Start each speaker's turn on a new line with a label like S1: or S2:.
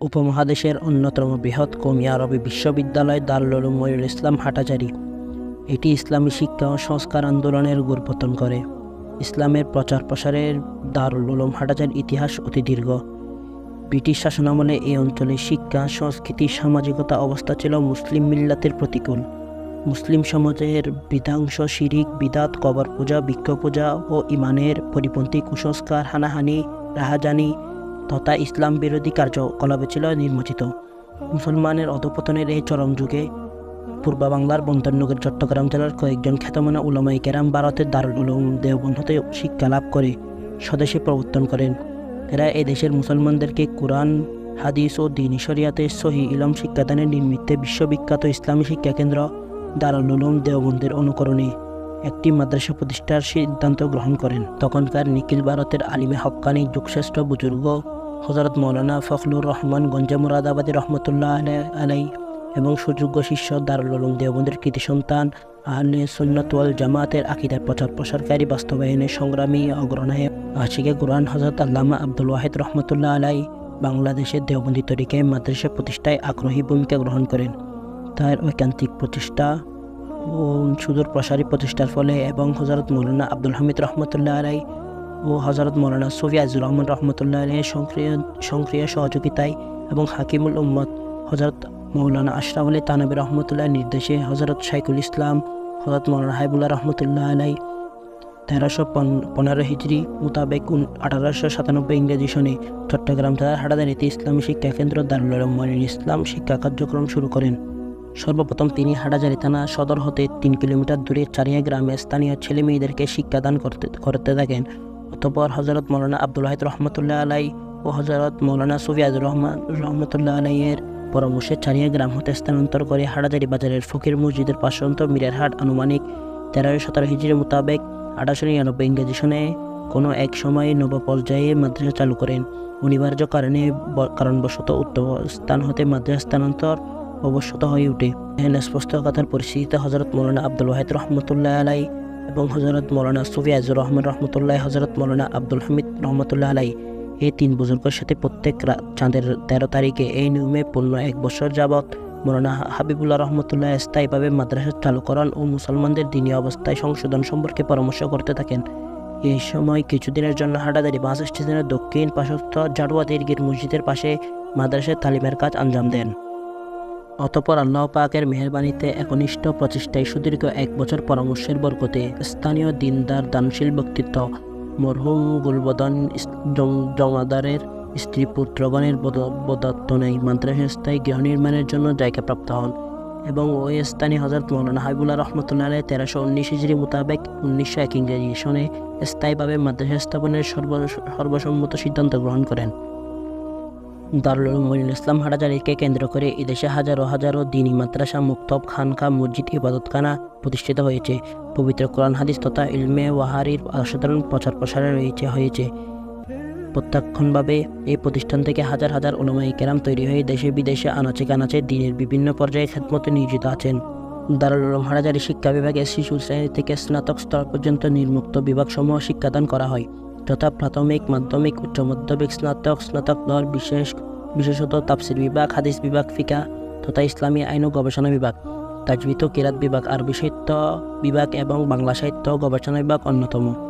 S1: উপমহাদেশের অন্যতম বৃহৎ কমি আরবি বিশ্ববিদ্যালয় দারুল মনিরুল ইসলাম হাটাজারি। এটি ইসলামী শিক্ষা ও সংস্কার আন্দোলনের গুরুপতন করে। ইসলামের প্রচার প্রসারের দারুল উলুম হাটাজার ইতিহাস অতি দীর্ঘ। ব্রিটিশ শাসনামলে এই অঞ্চলে শিক্ষা, সংস্কৃতি, সামাজিকতা অবস্থা ছিল মুসলিম মিল্লাতের প্রতিকূল। মুসলিম সমাজের বৃদ্ধাংশ শিরিক, বিদাত কবর পূজা বৃক্ষ পূজা ও ইমানের পরিপন্থী কুসংস্কার, হানাহানি, রাহাজানি তথা ইসলাম বিরোধী কার্যকলাপে ছিল নির্মোচিত। মুসলমানের অধপতনের এই চরম যুগে পূর্ব বাংলার বন্দরনগর চট্টগ্রাম জেলার কয়েকজন খ্যাতমানা উলামাই কেরাম ভারতের দারুল উলুম দেওবন্দ হতে শিক্ষা লাভ করে স্বদেশে প্রবর্তন করেন। এরা দেশের মুসলমানদেরকে কোরআন, হাদিস ও দিন শরিয়াতে সহি ইলম শিক্ষাদানের নিমিত্তে বিশ্ববিখ্যাত ইসলামী শিক্ষাকেন্দ্র দারুল উলুম দেওবন্দের অনুকরণে একটি মাদ্রাসা প্রতিষ্ঠার সিদ্ধান্ত গ্রহণ করেন। তখনকার নিখিল ভারতের আলিমে হক্কানি যুগশ্রেষ্ঠ বুজুর্গ হজরত মৌলানা ফখলুর রহমান গঞ্জা মুরাদাবাদী রহমতুল্লাহ আলাই- এবং সুযোগ্য শিষ্য দারুল উলুম দেওবন্দের কৃতি সন্তান আহলে সুন্নাত ওয়াল জামাতের আকিদার প্রচার প্রসারকারী বাস্তবায়নে সংগ্রামী অগ্রনায়ক আশিকে কোরআন হজরত আল্লামা আব্দুল ওয়াহিদ রহমতুল্লাহ আলাই বাংলাদেশের দেওবন্দি তরিকে মাদ্রাসা প্রতিষ্ঠায় আগ্রহী ভূমিকা গ্রহণ করেন। তার ঐকান্তিক প্রতিষ্ঠা ও সুদূর প্রসারী প্রতিষ্ঠার ফলে এবং হজরত মৌলানা আব্দুল হামিদ রহমতুল্লাহ আলাই ও হজরত মৌলানা সফি আজুর রহমান রহমতুল্লাহ আলাইয়ের সক্রিয় সক্রিয় সহযোগিতায় এবং হাকিমুল উম্মত হজরত মৌলানা আশরাফ আলী তানবী রহমতুল্লাহ নির্দেশে হজরত শাইকুল ইসলাম হজরত মৌলানা হাইবুল্লাহ রহমতুল্লাহ আলাই তেরোশো পনেরো হিজড়ি মোতাবেক আঠারোশো সাতানব্বই ইংরেজি সনে চট্টগ্রাম জেলার হাটাদারিতে ইসলামী শিক্ষা কেন্দ্র দারুল মনিরুল ইসলাম শিক্ষা কার্যক্রম শুরু করেন। সর্বপ্রথম তিনি হাটাজারি থানা সদর হতে তিন কিলোমিটার দূরে চারিয়া গ্রামে স্থানীয় ছেলে মেয়েদেরকে শিক্ষাদান করতে করতে থাকেন। অতপর হজরত মৌলানা আব্দুল রহমতুল্লাহ আলাই ও হজরত মৌলানা সুফিয়াজুর রহমান রহমতুল্লাহ আলাইয়ের পরামর্শে চারিয়া গ্রাম হতে স্থানান্তর করে হাটাজারি বাজারের ফকির মসজিদের পার্শ্বন্ত মিরেরহাট আনুমানিক তেরোশো সতেরো হিজড়ি মোতাবেক আঠারোশো নিরানব্বই ইংরেজি সনে কোনো এক সময়ে নব পর্যায়ে মাদ্রাসা চালু করেন। অনিবার্য কারণে কারণবশত উত্তর স্থান হতে মাদ্রাসা স্থানান্তর অবশ্যত হয়ে ওঠে। এখানে স্পষ্ট কথার পরিস্থিতিতে হজরত মৌলানা আব্দুল ওয়াহিদ রহমতুল্লাহ আলাই এবং হজরত মৌলানা সুফি আজুর রহমান রহমতুল্লাহ হজরত মৌলানা আব্দুল হামিদ রহমতুল্লাহ আলাই এই তিন বুজুর্গের সাথে প্রত্যেক চাঁদের তেরো তারিখে এই নিয়মে পূর্ণ এক বছর যাবৎ মৌলানা হাবিবুল্লাহ রহমতুল্লাহ স্থায়ীভাবে মাদ্রাসা চালুকরণ ও মুসলমানদের দিনী অবস্থায় সংশোধন সম্পর্কে পরামর্শ করতে থাকেন। এই সময় কিছুদিনের জন্য হাটাদারি বাস স্টেশনের দক্ষিণ পাশস্থ জাড়ুয়া দীর্ঘের মসজিদের পাশে মাদ্রাসার তালিমের কাজ আঞ্জাম দেন। অতপর আল্লাহ পাকের মেহরবানিতে একনিষ্ঠ প্রচেষ্টায় সুদীর্ঘ এক বছর পরামর্শের বরকতে স্থানীয় দিনদার দানশীল ব্যক্তিত্ব মরহুম গুলবদন জমাদারের স্ত্রী পুত্রগণের বদত্তনেই মাদ্রাসা স্থায়ী গৃহ নির্মাণের জন্য জায়গা প্রাপ্ত হন এবং ওই স্থানীয় হজরত মৌলানা হাবিবুল্লাহ রহমতুল্লাহ আলাই তেরোশো উনিশ হিজড়ি মোতাবেক উনিশশো এক ইংরেজি সনে স্থায়ীভাবে মাদ্রাসা স্থাপনের সর্ব সর্বসম্মত সিদ্ধান্ত গ্রহণ করেন। দারুল মনিরুল ইসলাম হাটাজারিকে কেন্দ্র করে এদেশে হাজারো হাজারো দিনী মাদ্রাসা, মুক্তব খানকা, মসজিদ, ইবাদতখানা প্রতিষ্ঠিত হয়েছে। পবিত্র কোরআন, হাদিস তথা ইলমে ওয়াহারির অসাধারণ প্রচার প্রসারে রয়েছে, হয়েছে। প্রত্যক্ষণভাবে এই প্রতিষ্ঠান থেকে হাজার হাজার ওলামাই কেরাম তৈরি হয়ে দেশে বিদেশে আনাচে কানাচে দিনের বিভিন্ন পর্যায়ে খেদমতে নিয়োজিত আছেন। দারুল উলুম হাটাজারি শিক্ষা বিভাগে শিশু শ্রেণি থেকে স্নাতক স্তর পর্যন্ত নির্মুক্ত বিভাগসমূহ শিক্ষাদান করা হয়। তথা প্রাথমিক, মাধ্যমিক, উচ্চ মাধ্যমিক, স্নাতক স্নাতক দল, বিশেষ, বিশেষত তাফসির বিভাগ, হাদিস বিভাগ, ফিকা তথা ইসলামী আইন ও গবেষণা বিভাগ। তাজবিত কিরাত বিভাগ, আরবি সাহিত্য বিভাগ এবং বাংলা সাহিত্য গবেষণা বিভাগ অন্যতম।